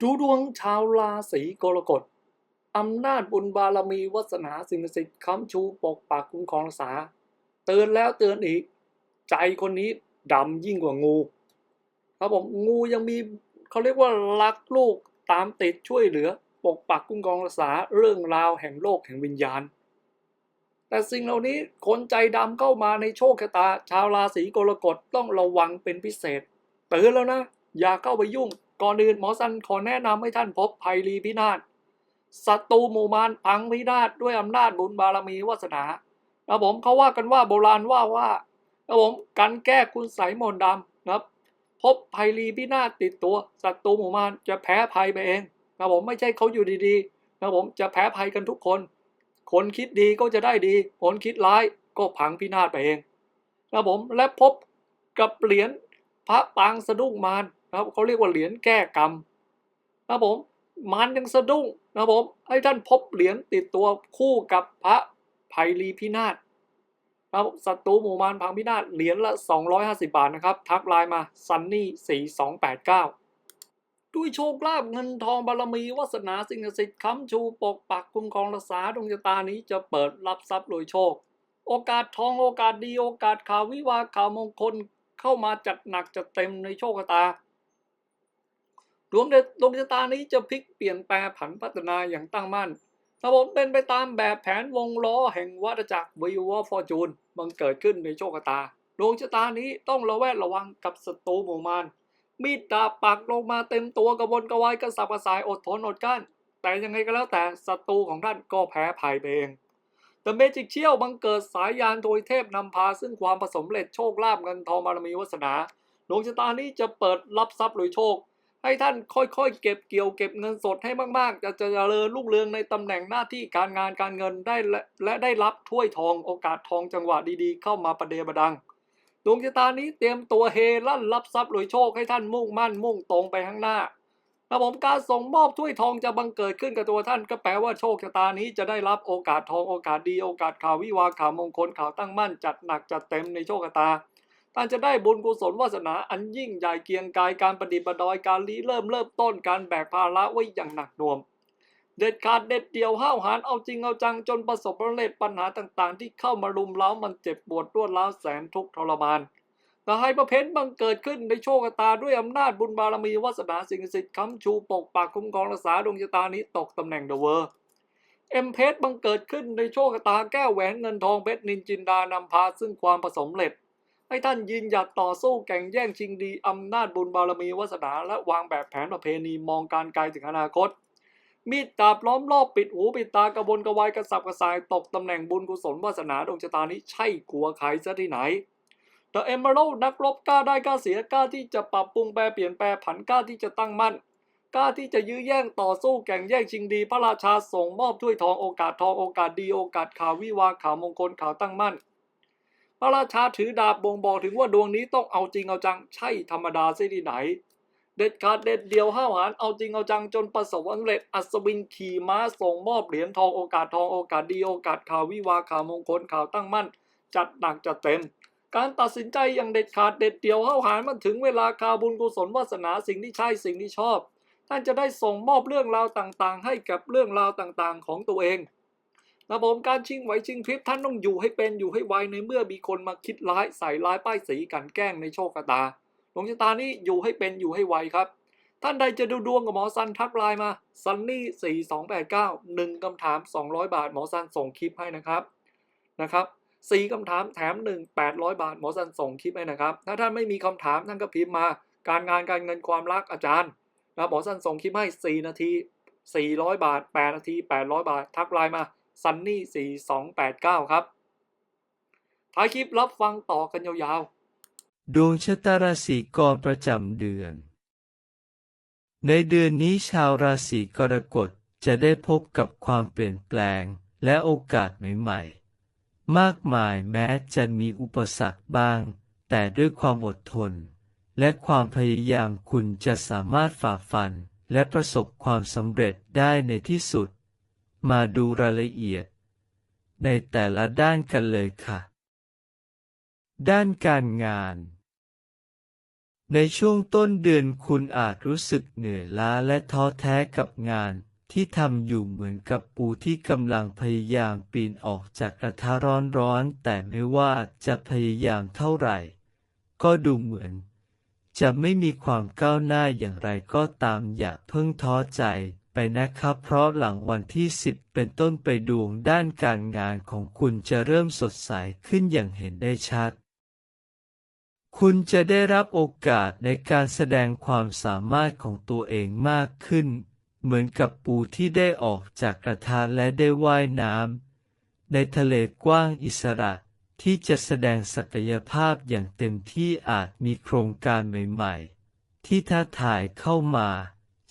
ดูดวงชาวราศีกรกฎอำนาจบุญบารมีวาสนาสิ่งศักดิ์สิทธิ์ค้ำชูปกปักคุ้มครองรักษา เตือนแล้วเตือนอีก ใจคนนี้ดำยิ่งกว่างูครับผมงูยังมีเขาเรียกว่ารักลูกตามติดช่วยเหลือ ปกปักคุ้มครองรักษาเรื่องราวแห่งโลกแห่งวิญญาณ แต่สิ่งเหล่านี้คนใจดำเข้ามาในโชคชะตา ชาวราศีกรกฎต้องระวังเป็นพิเศษ เตือนแล้วนะ อย่าเข้าไปยุ่ง ก่อนอื่นหมอสันขอแนะนำให้ท่านพบภัยรีพินาศศัตรูหมู่มารพังพินาศด้วยอำนาจบุญบารมีวาสนาครับผมเขาว่ากันว่าโบราณว่าว่าครับผมการแก้คุณใสยมนต์ดำนะครับ พบภัยรีพินาศติดตัวศัตรูหมู่มารจะแพ้ภัยไปเองนะครับผมไม่ใช่เขาอยู่ดีๆนะครับผมจะแพ้ภัยกันทุกคน คนคิดดีก็จะได้ดี คนคิดร้ายก็พังพินาศไปเองนะครับผมและพบกับเหรียญพระปางสะดุ้งมารนะครับเขาเรียกว่าเหรียญแก้กรรมนะผมมารยังสะดุ้งนะผมให้ท่านพบเหรียญติดตัวคู่กับพระภัยรีพินาศนะครับศัตรูหมู่มารพังพินาศเหรียญละ 250 บาทนะครับ ทักไลน์มาซันนี่4289 ด้วยโชคลาภเงินทองบารมีวาสนาสิ่งศักดิ์สิทธิ์ค้ำชูปกปักคุ้มครองรักษาดวงชะตานี้จะเปิดรับทรัพย์โดยโชค โอกาสทองโอกาสดีโอกาสข่าววิวาข่าวมงคลเข้ามาจัดหนักจัดเต็มในโชคชะตา ดวงดวงชะตานี้จะพลิกเปลี่ยนแปลผันพัฒนาอย่างตั้งมั่นระบบเป็นไปตามแบบแผนวงล้อแห่งวัฏจักรวิวฟอร์จูนบังเกิดขึ้นในโชคชะตา ดวงชะตานี้ต้องระแวดระวังกับศัตรูหมู่มารมีดดาบปักลงมาเต็มตัวกระวนกระวายกระสับกระส่ายอดทนอดกั้น แต่ยังไงก็แล้วแต่ศัตรูของท่านก็แพ้ภัยไปเองแต่เมจิกเชี่ยวบังเกิดสายยานโดยเทพนำพาซึ่งความผสมเร็จโชคลาภเงินทองบารมีวาสนา ดวงชะตานี้จะเปิดรับทรัพย์หรือโชค ให้ท่านค่อยๆ เก็บเกี่ยวเก็บเงินสดให้มากๆ จะเจริญรุ่งเรืองในตำแหน่งหน้าที่การงานการเงินได้และและได้รับถ้วยทองโอกาสทองจังหวะดีๆ เข้ามาประเดประดังดวงชะตานี้เตรียมตัวเฮลั่นรับทรัพย์รวยโชคให้ท่านมุ่งมั่นมุ่งตรงไปข้างหน้าระบบการส่งมอบถ้วยทองจะบังเกิดขึ้นกับตัวท่านก็แปลว่าโชคชะตานี้จะได้รับโอกาสทองโอกาสดีโอกาสข่าววิวาข่าวมงคลข่าวตั้งมั่นจัดหนักจัดเต็มในโชคชะตา ท่านจะได้บุญกุศลวาสนาอันยิ่งใหญ่เกียงกายการประดิษฐ์ประดอยการรีเริ่มเริ่มต้นการแบกภาระไว้อย่างหนักหน่วงเด็ดขาดเด็ดเดี่ยวห้าวหาญเอาจริงเอาจังจนประสบความสำเร็จปัญหาต่างๆ ที่เข้ามารุมเร้ามันเจ็บปวดรวดร้าวแสนทุกข์ทรมานแต่ให้ประเพ็ญบังเกิดขึ้นในโชคตาด้วยอำนาจบุญบารมีวาสนาสิ่งศักดิ์สิทธิ์ค้ำชูปกปักคุ้มครองรักษาดวงชะตานี้ตกตำแหน่งเดอะเวอร์เอ็มเพชรบังเกิดขึ้นในโชคตาแก้วแหวนเงินทองเพชรนินจินดานำพาซึ่งความผสมเร็จ ให้ท่านยืนหยัดต่อสู้แข่งแย่งชิงดีอำนาจบุญบารมีวาสนาและวางแบบแผนประเพณีมองการไกลถึงอนาคต มีดดาบล้อมรอบปิดหูปิดตากระบนกระวายกระสับกระส่ายตกตำแหน่งบุญกุศลวาสนาดวงชะตานี้ใช่กลัวใครซะที่ไหน The Emerald นักรบกล้าได้กล้าเสียกล้าที่จะปรับปรุงแปรเปลี่ยนแปลผันกล้าที่จะตั้งมั่นกล้าที่จะยื้อแย่งต่อสู้แข่งแย่งชิงดี พระราชาส่งมอบถ้วยทองโอกาสทองโอกาสดีโอกาสข่าววิวาข่าวมงคลข่าวตั้งมั่น พระราชาถือดาบบ่งบอกถึงว่าดวงนี้ต้องเอาจริงเอาจัง ใช่ธรรมดาเสียที่ไหน เด็ดขาดเด็ดเดียวห้าวหาญเอาจริงเอาจังจนประสบความสำเร็จอัศวินขี่ม้าส่งมอบเหรียญทองโอกาสทองโอกาสดีโอกาสข่าววิวาข่าวมงคลข่าวตั้งมั่น จัดหนักจัดเต็ม การตัดสินใจอย่างเด็ดขาดเด็ดเดียวห้าวหาญมันถึงเวลาคาบุญกุศลวาสนาสิ่งที่ใช่สิ่งที่ชอบท่านจะได้ส่งมอบเรื่องราวต่างๆ ให้กับเรื่องราวต่างๆ ของตัวเอง ระบบการชิงไหวชิงพริบท่านต้องอยู่ให้เป็นอยู่ให้ไวในเมื่อมีคนมาคิดร้ายใส่ร้ายป้ายสีกันแกล้งในโชคชะตาดวงชะตานี้อยู่ให้เป็นอยู่ให้ไวครับ ท่านใดจะดูดวงกับหมอซันทักไลน์มาซันนี่สี่สองแปดเก้าหนึ่งคำถามสองร้อยบาทหมอซันส่งคลิปให้นะครับนะครับสี่คำถามแถมหนึ่งแปดร้อยบาทหมอซันส่งคลิปให้นะครับ ถ้าท่านไม่มีคำถามท่านก็พิมพ์มา การงานการเงินความรักอาจารย์นะหมอซันส่งคลิปให้สี่นาทีสี่ร้อยบาทแปดนาทีแปดร้อยบาททักไลน์มา ซันนี่สี่สองแปดเก้าครับ ท้ายคลิปรับฟังต่อกันยาวๆ ดวงชะตาราศีกรประจำเดือน ในเดือนนี้ชาวราศีกรกฎจะได้พบกับความเปลี่ยนแปลงและโอกาสใหม่ๆ มากมายแม้จะมีอุปสรรคบ้าง แต่ด้วยความอดทน และความพยายามคุณจะสามารถฝ่าฟันและประสบความสำเร็จได้ในที่สุด มาดูรายละเอียด ในแต่ละด้านกันเลยค่ะ ด้านการงาน ในช่วงต้นเดือนคุณอาจรู้สึกเหนื่อยล้าและท้อแท้กับงานที่ทำอยู่เหมือนกับปูที่กำลังพยายามปีนออกจากกระทะร้อนๆแต่ไม่ว่าจะพยายามเท่าไหร่ ก็ดูเหมือน จะไม่มีความก้าวหน้าอย่างไรก็ตามอย่าเพิ่งท้อใจ ไปนะครับ เพราะหลังวันที่ 10 เป็นต้นไปดวงด้านการงานของคุณจะเริ่มสดใสขึ้นอย่างเห็นได้ชัด คุณจะได้รับโอกาสในการแสดงความสามารถของตัวเองมากขึ้น เหมือนกับปูที่ได้ออกจากกระทะและได้ว่ายน้ำในทะเลกว้างอิสระที่จะแสดงศักยภาพอย่างเต็มที่อาจมีโครงการใหม่ ๆ ที่ท้าทายเข้ามา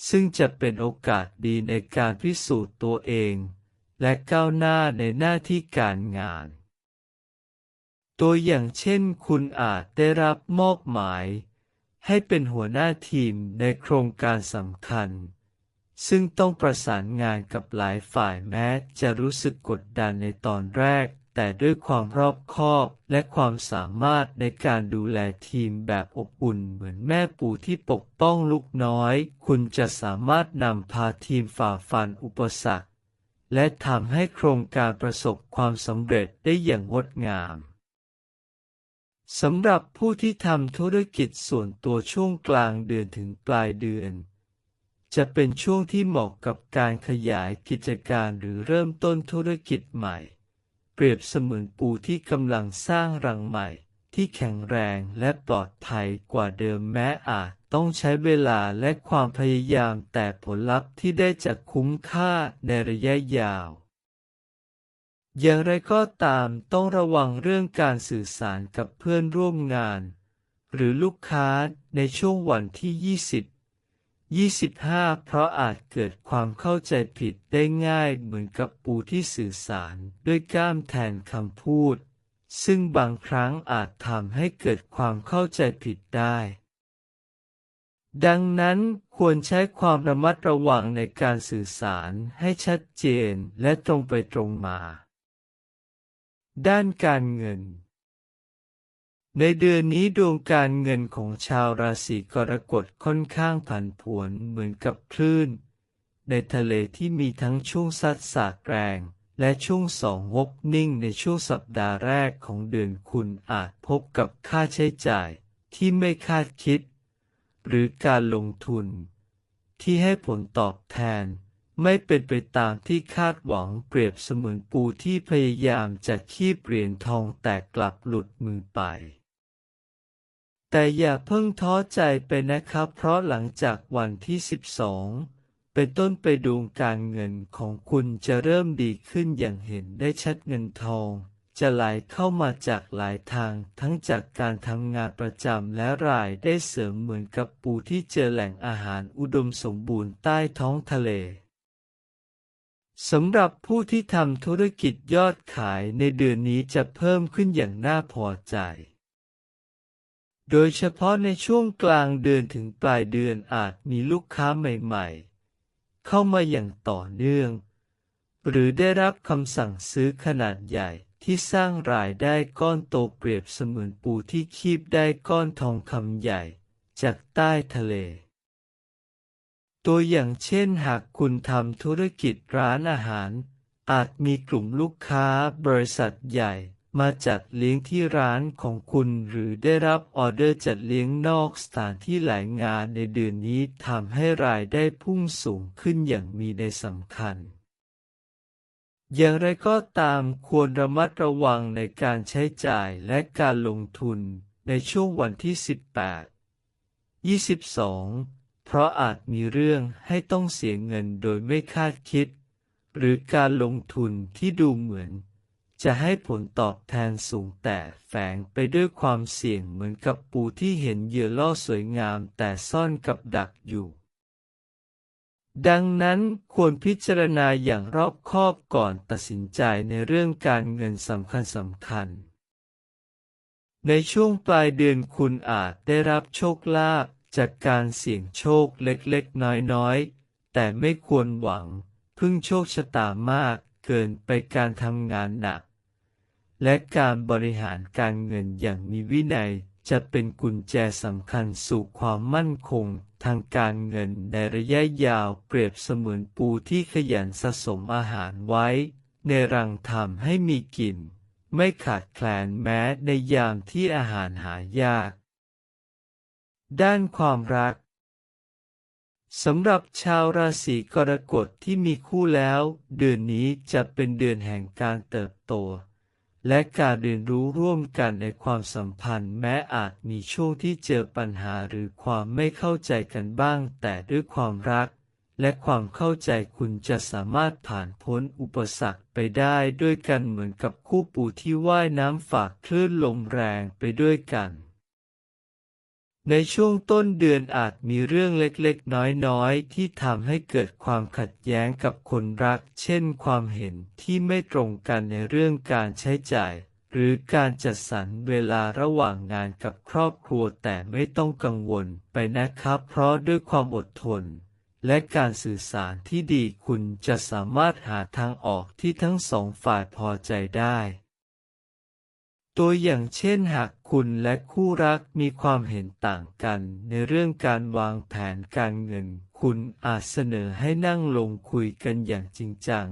ซึ่งจะเป็นโอกาสดีในการพิสูจน์ตัวเอง และก้าวหน้าในหน้าที่การงาน ตัวอย่างเช่นคุณอาจได้รับมอบหมาย ให้เป็นหัวหน้าทีมในโครงการสำคัญ ซึ่งต้องประสานงานกับหลายฝ่ายแม้จะรู้สึกกดดันในตอนแรก แต่ด้วยความรอบคอบและความสามารถในการดูแลทีมแบบอบอุ่นเหมือนแม่ปู่ที่ปกป้องลูกน้อย คุณจะสามารถนำพาทีมฝ่าฟันอุปสรรค และทำให้โครงการประสบความสำเร็จได้อย่างงดงามสำหรับผู้ที่ทำธุรกิจส่วนตัวช่วงกลางเดือนถึงปลายเดือน จะเป็นช่วงที่เหมาะกับการขยายกิจการหรือเริ่มต้นธุรกิจใหม่ เปรียบเสมือนปูที่กำลังสร้างรังใหม่ ที่แข็งแรงและปลอดภัยกว่าเดิมแม้อาจต้องใช้เวลาและความพยายามแต่ผลลัพธ์ที่ได้จะคุ้มค่าในระยะยาว อย่างไรก็ตามต้องระวังเรื่องการสื่อสารกับเพื่อนร่วมงาน หรือลูกค้าในช่วงวันที่ 20 25 เพราะอาจเกิดความเข้าใจผิดได้ง่ายเหมือนกับปูที่สื่อสารด้วยกล้ามแทนคำพูด ซึ่งบางครั้งอาจทำให้เกิดความเข้าใจผิดได้ ดังนั้นควรใช้ความระมัดระวังในการสื่อสารให้ชัดเจนและตรงไปตรงมา ด้านการเงิน ในเดือนนี้ดวงการเงินของชาวราศีกรกฎค่อนข้างผันผวนเหมือนกับคลื่น ในทะเลที่มีทั้งช่วงซัดสาดแรงและช่วงสองวบนิ่งในช่วงสัปดาห์แรกของเดือนคุณอาจพบกับค่าใช้จ่ายที่ไม่คาดคิด หรือการลงทุน ที่ให้ผลตอบแทน ไม่เป็นไปตามที่คาดหวังเปรียบเสมือนปูที่พยายามจะคีบเหรียญทองแต่กลับหลุดมือไป แต่อย่าเพิ่งท้อใจไปนะครับ เพราะหลังจากวันที่ 12 เป็นต้นไปดวงการเงินของคุณจะเริ่มดีขึ้นอย่างเห็นได้ชัดเงินทอง จะไหลเข้ามาจากหลายทางทั้งจากการทำงานประจำและรายได้เสริมเหมือนกับปูที่เจอแหล่งอาหารอุดมสมบูรณ์ใต้ท้องทะเลสำหรับผู้ที่ทำธุรกิจยอดขายในเดือนนี้จะเพิ่มขึ้นอย่างน่าพอใจ โดยเฉพาะในช่วงกลางเดือนถึงปลายเดือนอาจมีลูกค้าใหม่ๆ เข้ามาอย่างต่อเนื่อง หรือได้รับคำสั่งซื้อขนาดใหญ่ที่สร้างรายได้ก้อนโตเปรียบเสมือนปูที่คีบได้ก้อนทองคำใหญ่จากใต้ทะเล ตัวอย่างเช่นหากคุณทำธุรกิจร้านอาหาร อาจมีกลุ่มลูกค้าบริษัทใหญ่ มาจัดเลี้ยงที่ร้านของคุณหรือได้รับออเดอร์จัดเลี้ยงนอกสถานที่หลายงานในเดือนนี้ทำให้รายได้พุ่งสูงขึ้นอย่างมีในสำคัญ อย่างไรก็ตามควรระมัดระวังในการใช้จ่ายและการลงทุนในช่วงวันที่ 18 22 เพราะอาจมีเรื่องให้ต้องเสียเงินโดยไม่คาดคิด หรือการลงทุนที่ดูเหมือน จะให้ผลตอบแทนสูงแต่แฝงไปด้วยความเสี่ยงเหมือนกับปูที่เห็นเหยื่อล่อสวยงามแต่ซ่อนกับดักอยู่ ดังนั้นควรพิจารณาอย่างรอบคอบก่อนตัดสินใจในเรื่องการเงินสำคัญสำคัญ ในช่วงปลายเดือนคุณอาจได้รับโชคลาภจากการเสี่ยงโชคเล็กๆ น้อยๆ แต่ไม่ควรหวัง พึ่งโชคชะตามากเกินไปการทำงานหนัก และการบริหารการเงินอย่างมีวินัย จะเป็นกุญแจสำคัญสู่ความมั่นคง ทางการเงินในระยะยาวเปรียบเสมือนปูที่ขยันสะสมอาหารไว้ ในรังทำให้มีกิน ไม่ขาดแคลนแม้ในยามที่อาหารหายาก ด้านความรักสำหรับชาวราศีกรกฎที่มีคู่แล้ว เดือนนี้จะเป็นเดือนแห่งการเติบโต และการเรียนรู้ร่วมกันในความสัมพันธ์แม้อาจมีช่วงที่เจอปัญหาหรือความไม่เข้าใจกันบ้าง แต่ด้วยความรัก และความเข้าใจคุณจะสามารถผ่านพ้นอุปสรรคไปได้ด้วยกันเหมือนกับคู่ปูที่ว่ายน้ำฝากคลื่นลมแรงไปด้วยกัน ในช่วงต้นเดือนอาจมีเรื่องเล็กๆ น้อยๆ ที่ทำให้เกิดความขัดแย้งกับคนรัก เช่นความเห็นที่ไม่ตรงกันในเรื่องการใช้จ่าย หรือการจัดสรรเวลาระหว่างงานกับครอบครัวแต่ไม่ต้องกังวลไปนะครับ เพราะด้วยความอดทน และการสื่อสารที่ดีคุณจะสามารถหาทางออกที่ทั้งสองฝ่ายพอใจได้ตัวอย่างเช่นหาก คุณและคู่รักมีความเห็นต่างกันในเรื่องการวางแผนการเงิน คุณอาจเสนอให้นั่งลงคุยกันอย่างจริงจัง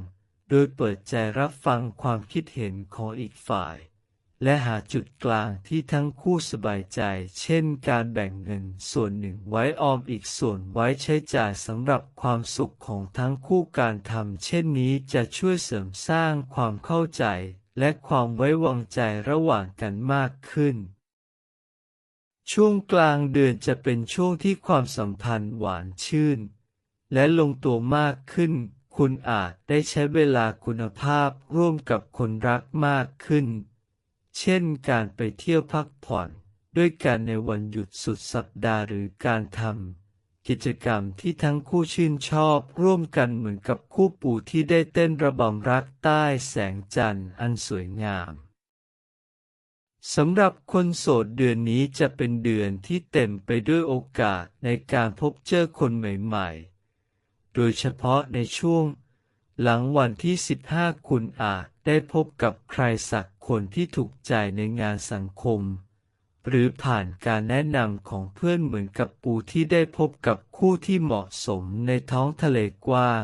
โดยเปิดใจรับฟังความคิดเห็นของอีกฝ่าย และหาจุดกลางที่ทั้งคู่สบายใจ เช่นการแบ่งเงินส่วนหนึ่งไว้ออมอีกส่วนไว้ใช้จ่ายสำหรับความสุขของทั้งคู่การทำเช่นนี้จะช่วยเสริมสร้างความเข้าใจ และความไว้วางใจระหว่างกันมากขึ้น ช่วงกลางเดือนจะเป็นช่วงที่ความสัมพันธ์หวานชื่น และลงตัวมากขึ้น คุณอาจได้ใช้เวลาคุณภาพร่วมกับคนรักมากขึ้น เช่นการไปเที่ยวพักผ่อนด้วยกันในวันหยุดสุดสัปดาห์หรือการทำ กิจกรรมที่ทั้งคู่ชื่นชอบร่วมกันเหมือนกับคู่ปู่ที่ได้เต้นระบำรักใต้แสงจันทร์อันสวยงามสำหรับคนโสดเดือนนี้จะเป็นเดือนที่เต็มไปด้วยโอกาสในการพบเจอคนใหม่ๆ โดยเฉพาะในช่วง หลังวันที่ 15 คุณอาจได้พบกับใครสักคนที่ถูกใจในงานสังคม หรือผ่านการแนะนำของเพื่อนเหมือนกับปูที่ได้พบกับคู่ที่เหมาะสมในท้องทะเลกว้าง